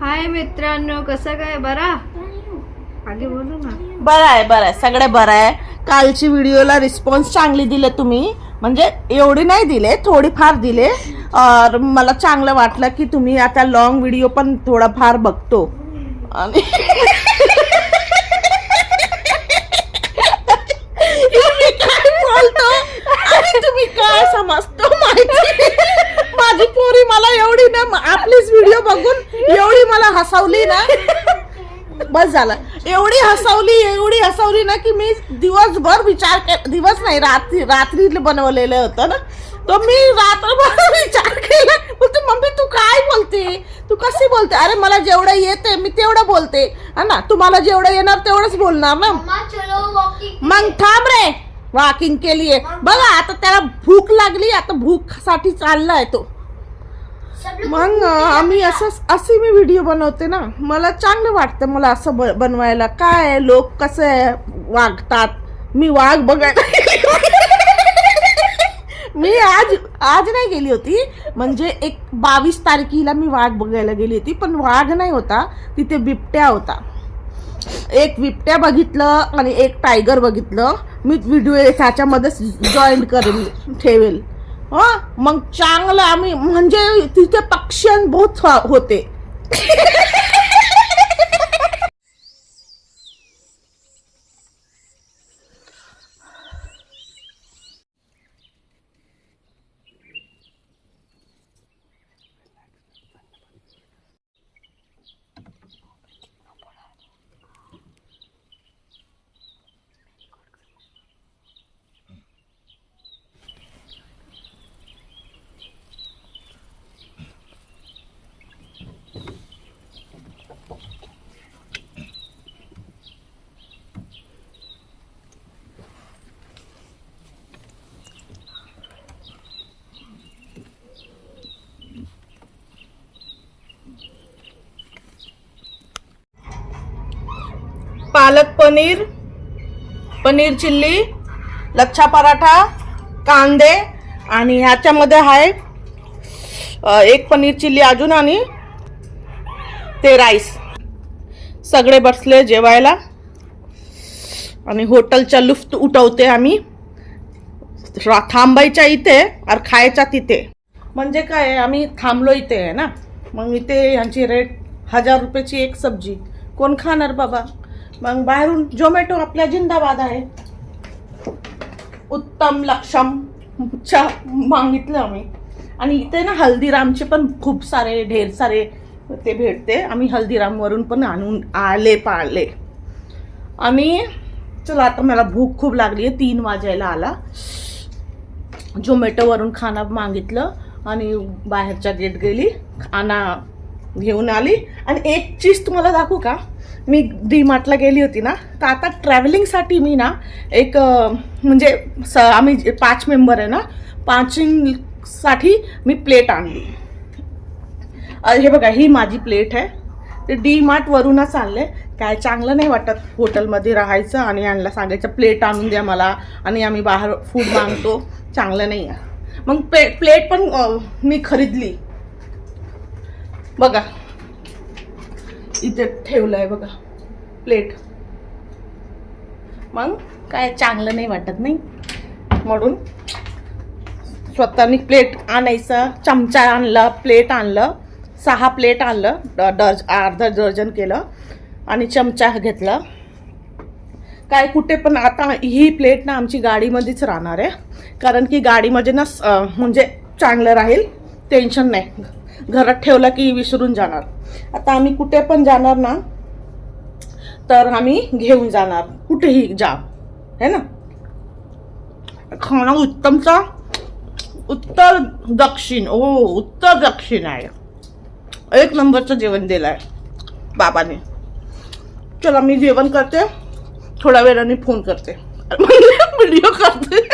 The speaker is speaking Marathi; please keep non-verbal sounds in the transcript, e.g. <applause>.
हाय मित्रांनो कसं काय? बरा? आगे बोलू ना. बरं आहे बरं आहे. सगळे बरं आहे. कालची व्हिडिओला रिस्पॉन्स चांगली दिले तुम्ही. म्हणजे एवढी नाही दिले थोडीफार दिले. और मला चांगलं वाटलं की तुम्ही आता लॉंग व्हिडिओ पण थोडाफार बघतो. आणि तुम्ही काय बोलतो आणि तुम्ही काय समजतो माहिती माझी पोरी मला एवढी ना आपलीच व्हिडिओ बघून एवढी मला हसवली ना. बस झालं. एवढी हसवली एवढी हसवली ना की मी दिवसभर विचार दिवस नाही रात्री रात्री बनवलेलं होतं ना. तर मी रात्रभर <laughs> विचार केला. बोलते मम्मी तू काय बोलते? तू कशी बोलते? अरे मला जेवढं येते मी तेवढं बोलते. हा ना तुम्हाला जेवढं येणार तेवढंच बोलणार ना. मग थांब रे वॉकिंग केली आहे बघा आता त्याला भूक लागली आता भूकसाठी चाललाय तो. मग आम्ही असं असे मी व्हिडिओ बनवते ना. मला चांगलं वाटतं मला असं ब- बनवायला. काय लोक कसे वागतात? मी वाघ बघायला. <laughs> मी आज आज नाही गेली होती. म्हणजे एक बावीस तारखेला मी वाघ बघायला गेली होती पण वाघ नाही होता. तिथे बिबट्या होता. एक बिबट्या बघितलं आणि एक टायगर बघितलं. मी व्हिडिओ ह्याच्यामध्येच जॉईन करेल ठेवेल. हा? मग चांगलं आम्ही म्हणजे तिथे पक्षी बहुत होते. पनीर पनीर चिल्ली लच्छा पराठा कांदे आणि ह्याच्यामध्ये आहे एक पनीर चिल्ली अजून आणि ते राईस. सगळे बसले जेवायला. आणि हॉटेलचा लुफ्त उठवते आम्ही. थांबायच्या इथे और खायच्या तिथे. म्हणजे काय आम्ही थांबलो इथे आहे ना? मग इथे ह्यांची रेट हजार रुपयाची एक सब्जी. कोण खाणार बाबा? मग बाहेरून झोमॅटो आपल्या जिंदाबाद आहे. उत्तम लक्षम च्या मागितलं आम्ही. आणि इथे ना हल्दीरामचे पण खूप सारे ढेर सारे ते भेटते. आम्ही हल्दीरामवरून पण आणून आले पाळले. आणि चला आता मला भूक खूप लागली आहे तीन वाजायला आला. झोमॅटोवरून खाणं मागितलं आणि बाहेरच्या गेट गेली. खाना घेऊन आली. आणि एक चीज तुम्हाला दाखवू का? मी डी मार्टला गेली होती ना तर आता ट्रॅव्हलिंगसाठी मी ना एक म्हणजे स आम्ही जे पाच मेंबर आहे ना पाचिंगसाठी मी प्लेट आणली. हे बघा ही माझी प्लेट आहे. ते डी मार्टवरूनच आणले. काय चांगलं नाही वाटत हॉटेलमध्ये राहायचं आणि यांना सांगायचं प्लेट आणून द्या मला आणि आम्ही बाहेर फूड मागतो. चांगलं नाही आहे मग प्ले प्लेट पण मी खरीदली. बघा. इथे ठेवलं आहे बघा. प्लेट मग काय चांगलं नाही वाटत नाही? म्हणून स्वतःनी प्लेट आणायचं चमचा आणला प्लेट आणलं सहा प्लेट आणलं डर्ज डझ अर्धा डझन केलं आणि चमचा घेतला. काय कुठे पण आता ही प्लेट ना आमची गाडीमध्येच राहणार आहे. कारण की गाडीमध्ये ना म्हणजे चांगलं राहील टेन्शन नाही. घरात ठेवलं की विसरून जाणार. आता आम्ही कुठे पण जाणार ना तर आम्ही घेऊन जाणार. कुठेही जा. है ना? खाणं उत्तमचा उत्तर दक्षिण. ओ उत्तर दक्षिण आहे. एक नंबरचं जेवण दिलं आहे बाबाने. चला मी जेवण करते. थोड्या वेळाने फोन करते. <laughs> म्हणजे व्हिडिओ करते.